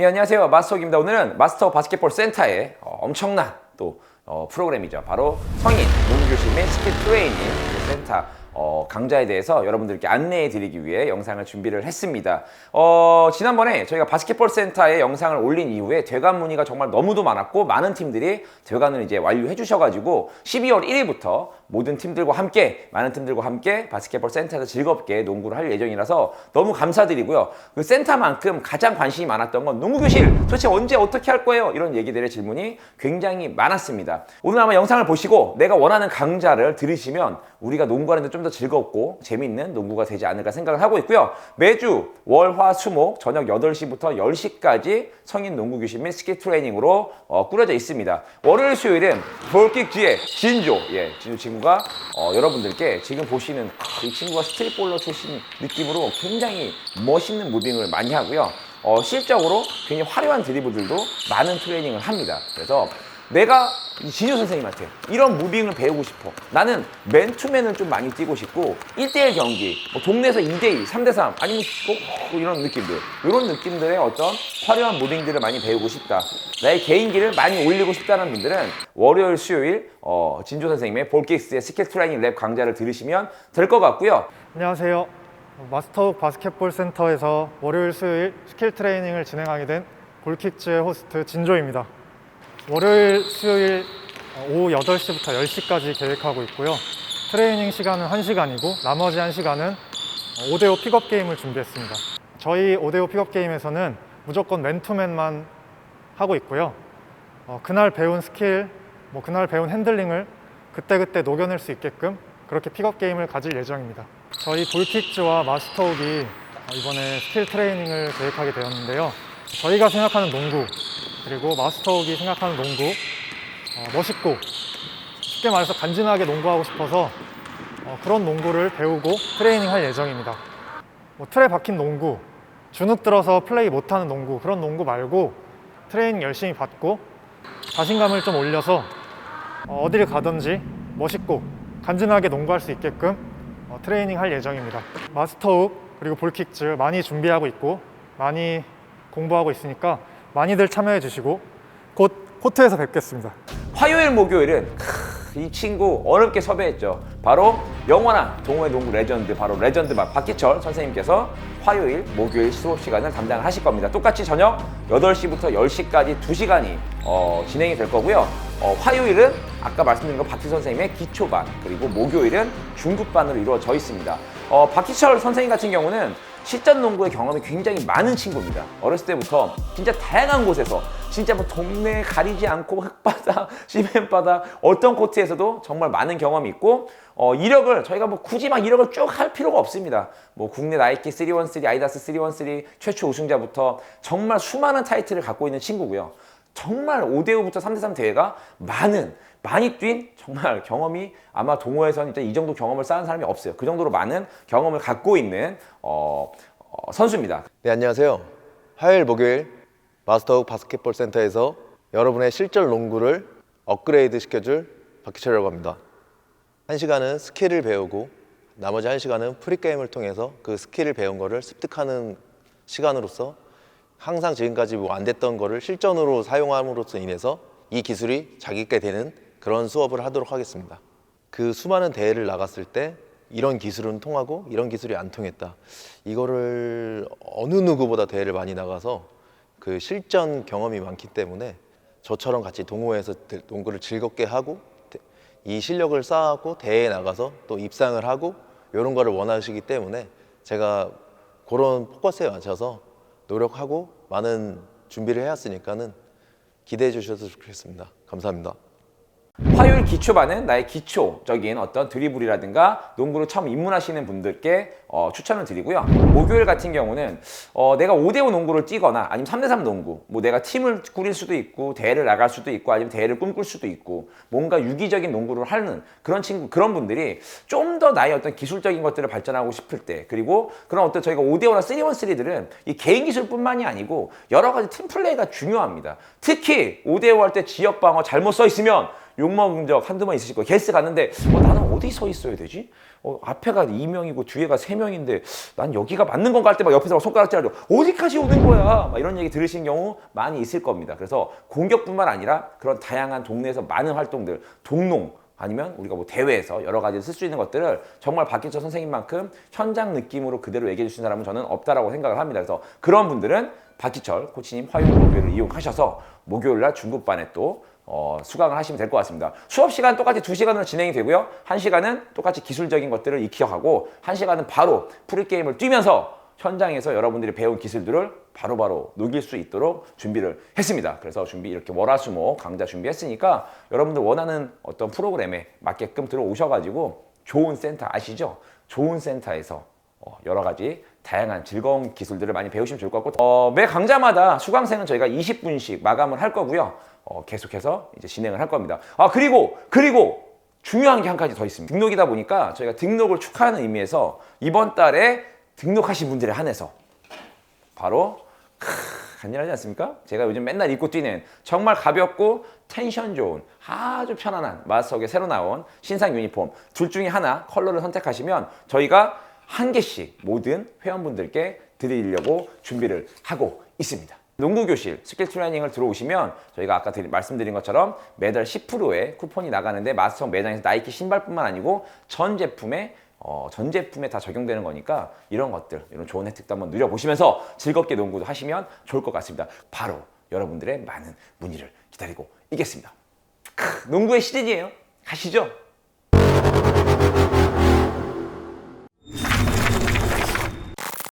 예, 안녕하세요. 마스터입니다. 오늘은 마스터 바스켓볼 센터의 어, 엄청난 또 어, 프로그램이죠. 바로 성인 농구교실 및 스킬 트레이닝 그 센터 어, 강좌에 대해서 여러분들께 안내해 드리기 위해 영상을 준비를 했습니다. 어, 지난번에 저희가 바스켓볼 센터에 영상을 올린 이후에 되관 문의가 정말 너무도 많았고 많은 팀들이 되관을 이제 완료해 주셔가지고 12월 1일부터 모든 팀들과 함께 많은 팀들과 함께 바스켓볼 센터에서 즐겁게 농구를 할 예정이라서 너무 감사드리고요. 그 센터만큼 가장 관심이 많았던 건 농구교실 도대체 언제 어떻게 할 거예요? 이런 얘기들의 질문이 굉장히 많았습니다. 오늘 아마 영상을 보시고 내가 원하는 강좌를 들으시면 우리가 농구하는데 좀 더 즐겁고 재밌는 농구가 되지 않을까 생각을 하고 있고요. 매주 월, 화, 수, 목 저녁 8시부터 10시까지 성인 농구 교실 및 스킬 트레이닝으로 어, 꾸려져 있습니다. 월요일, 수요일은 볼킥지의 진조, 예, 진조 친구가 어, 여러분들께 지금 보시는 아, 이 친구가 스트릿볼러 출신 느낌으로 굉장히 멋있는 무빙을 많이 하고요. 어, 실적으로 굉장히 화려한 드리블들도 많은 트레이닝을 합니다. 그래서 내가 이 진효 선생님한테 이런 무빙을 배우고 싶어. 나는 맨투맨을 좀 많이 뛰고 싶고 1대1 경기, 뭐 동네에서 2대2, 3대3 아니면 뭐 이런 느낌들 이런 느낌들의 어떤 화려한 무빙들을 많이 배우고 싶다. 나의 개인기를 많이 올리고 싶다는 분들은 월요일, 수요일 어, 진조 선생님의 볼킥스의 스킬 트레이닝 랩 강좌를 들으시면 될 것 같고요. 안녕하세요. 마스터욱 바스켓볼 센터에서 월요일, 수요일 스킬 트레이닝을 진행하게 된 볼킥즈의 호스트 진조입니다. 월요일, 수요일 오후 8시부터 10시까지 계획하고 있고요. 트레이닝 시간은 1시간이고 나머지 1시간은 5대5 픽업 게임을 준비했습니다. 저희 5대5 픽업 게임에서는 무조건 맨투맨만 하고 있고요. 어, 그날 배운 스킬, 뭐 그날 배운 핸들링을 그때그때 녹여낼 수 있게끔 그렇게 픽업 게임을 가질 예정입니다. 저희 볼킥즈와 마스터욱이 이번에 스킬 트레이닝을 계획하게 되었는데요. 저희가 생각하는 농구, 그리고 마스터욱이 생각하는 농구, 어, 멋있고 쉽게 말해서 간지나게 농구하고 싶어서 어, 그런 농구를 배우고 트레이닝 할 예정입니다. 뭐 틀에 박힌 농구, 주눅 들어서 플레이 못하는 농구, 그런 농구 말고 트레이닝 열심히 받고 자신감을 좀 올려서 어, 어디를 가든지 멋있고 간지나게 농구할 수 있게끔 어, 트레이닝 할 예정입니다. 마스터욱 그리고 볼킥즈 많이 준비하고 있고 많이 공부하고 있으니까 많이들 참여해 주시고 곧 코트에서 뵙겠습니다. 화요일, 목요일은 크, 이 친구 어렵게 섭외했죠. 바로 영원한 동호회 농구 레전드, 바로 레전드 박 박기철 선생님께서 화요일, 목요일 수업 시간을 담당을 하실 겁니다. 똑같이 저녁 8시부터 10시까지 2시간이 어, 진행이 될 거고요. 어, 화요일은 아까 말씀드린 것 박희 선생님의 기초반, 그리고 목요일은 중급반으로 이루어져 있습니다. 어, 박희철 선생님 같은 경우는 실전 농구의 경험이 굉장히 많은 친구입니다. 어렸을 때부터 진짜 다양한 곳에서 진짜 뭐 동네 가리지 않고 흙바닥, 시멘바닥 어떤 코트에서도 정말 많은 경험이 있고 어, 이력을 저희가 뭐 굳이 막 이력을 쭉 할 필요가 없습니다. 뭐 국내 나이키 313, 아이다스 313 최초 우승자부터 정말 수많은 타이틀을 갖고 있는 친구고요. 정말 5대5부터 3대3 대회가 많은 많이 뛴 정말 경험이 아마 동호회에서는 이 정도 경험을 쌓은 사람이 없어요. 그 정도로 많은 경험을 갖고 있는 어, 어, 선수입니다. 네, 안녕하세요. 화요일, 목요일 마스터욱 바스켓볼 센터에서 여러분의 실전 농구를 업그레이드 시켜줄 박희철이라고 합니다. 한 시간은 스킬을 배우고 나머지 한 시간은 프리게임을 통해서 그 스킬을 배운 거를 습득하는 시간으로서 항상 지금까지 뭐 안 됐던 거를 실전으로 사용함으로써 인해서 이 기술이 자기게 되는 그런 수업을 하도록 하겠습니다. 그 수많은 대회를 나갔을 때 이런 기술은 통하고 이런 기술이 안 통했다. 이거를 어느 누구보다 대회를 많이 나가서 그 실전 경험이 많기 때문에 저처럼 같이 동호회에서 대- 농구를 즐겁게 하고 대- 이 실력을 쌓았고 대회에 나가서 또 입상을 하고 이런 거를 원하시기 때문에 제가 그런 포커스에 맞춰서 노력하고 많은 준비를 해왔으니까는 기대해 주셔도 좋겠습니다. 감사합니다. 화요일 기초반은 나의 기초적인 어떤 드리블이라든가 농구를 처음 입문하시는 분들께 어, 추천을 드리고요. 목요일 같은 경우는 어, 내가 5대5 농구를 뛰거나 아니면 3대3 농구, 뭐 내가 팀을 꾸릴 수도 있고 대회를 나갈 수도 있고 아니면 대회를 꿈꿀 수도 있고 뭔가 유기적인 농구를 하는 그런 친구 그런 분들이 좀 더 나의 어떤 기술적인 것들을 발전하고 싶을 때 그리고 그런 어떤 저희가 5대5나 3on3들은 이 개인 기술뿐만이 아니고 여러 가지 팀 플레이가 중요합니다. 특히 5대5 할 때 지역 방어 잘못 써 있으면 욕먹은 적 한두 번 있으실 거예요. 게스트 갔는데 어, 나는 어디 서 있어야 되지? 어, 앞에가 2명이고 뒤에가 3명인데 난 여기가 맞는 건가 할 때 막 옆에서 막 손가락질하죠. 어디까지 오는 거야? 막 이런 얘기 들으신 경우 많이 있을 겁니다. 그래서 공격뿐만 아니라 그런 다양한 동네에서 많은 활동들, 동농 아니면 우리가 뭐 대회에서 여러 가지 쓸 수 있는 것들을 정말 박기철 선생님만큼 현장 느낌으로 그대로 얘기해 주신 사람은 저는 없다라고 생각을 합니다. 그래서 그런 분들은 박기철 코치님 화요일 목요일을 이용하셔서 목요일 날 중급반에 또 어, 수강을 하시면 될 것 같습니다. 수업 시간 똑같이 두시간으로 진행이 되고요. 한시간은 똑같이 기술적인 것들을 익혀가고 한시간은 바로 프리게임을 뛰면서 현장에서 여러분들이 배운 기술들을 바로바로 녹일 수 있도록 준비를 했습니다. 그래서 준비 이렇게 월화수목 강좌 준비했으니까 여러분들 원하는 어떤 프로그램에 맞게끔 들어오셔가지고 좋은 센터 아시죠? 좋은 센터에서 어, 여러 가지 다양한 즐거운 기술들을 많이 배우시면 좋을 것 같고 어, 매 강좌마다 수강생은 저희가 20분씩 마감을 할 거고요. 어, 계속해서 이제 진행을 할 겁니다. 아 그리고 그리고 중요한 게 한 가지 더 있습니다. 등록이다 보니까 저희가 등록을 축하하는 의미에서 이번 달에 등록하신 분들에 한해서 바로 크, 간지나지 않습니까? 제가 요즘 맨날 입고 뛰는 정말 가볍고 텐션 좋은 아주 편안한 마스터의 새로 나온 신상 유니폼 둘 중에 하나 컬러를 선택하시면 저희가 한 개씩 모든 회원분들께 드리려고 준비를 하고 있습니다. 농구 교실 스킬 트레이닝을 들어오시면 저희가 아까 드리- 말씀드린 것처럼 매달 10%의 쿠폰이 나가는데 마스터 매장에서 나이키 신발뿐만 아니고 전 제품에 어, 전 제품에 다 적용되는 거니까 이런 것들, 이런 좋은 혜택도 한번 누려보시면서 즐겁게 농구도 하시면 좋을 것 같습니다. 바로 여러분들의 많은 문의를 기다리고 있겠습니다. 크, 농구의 시즌이에요. 가시죠.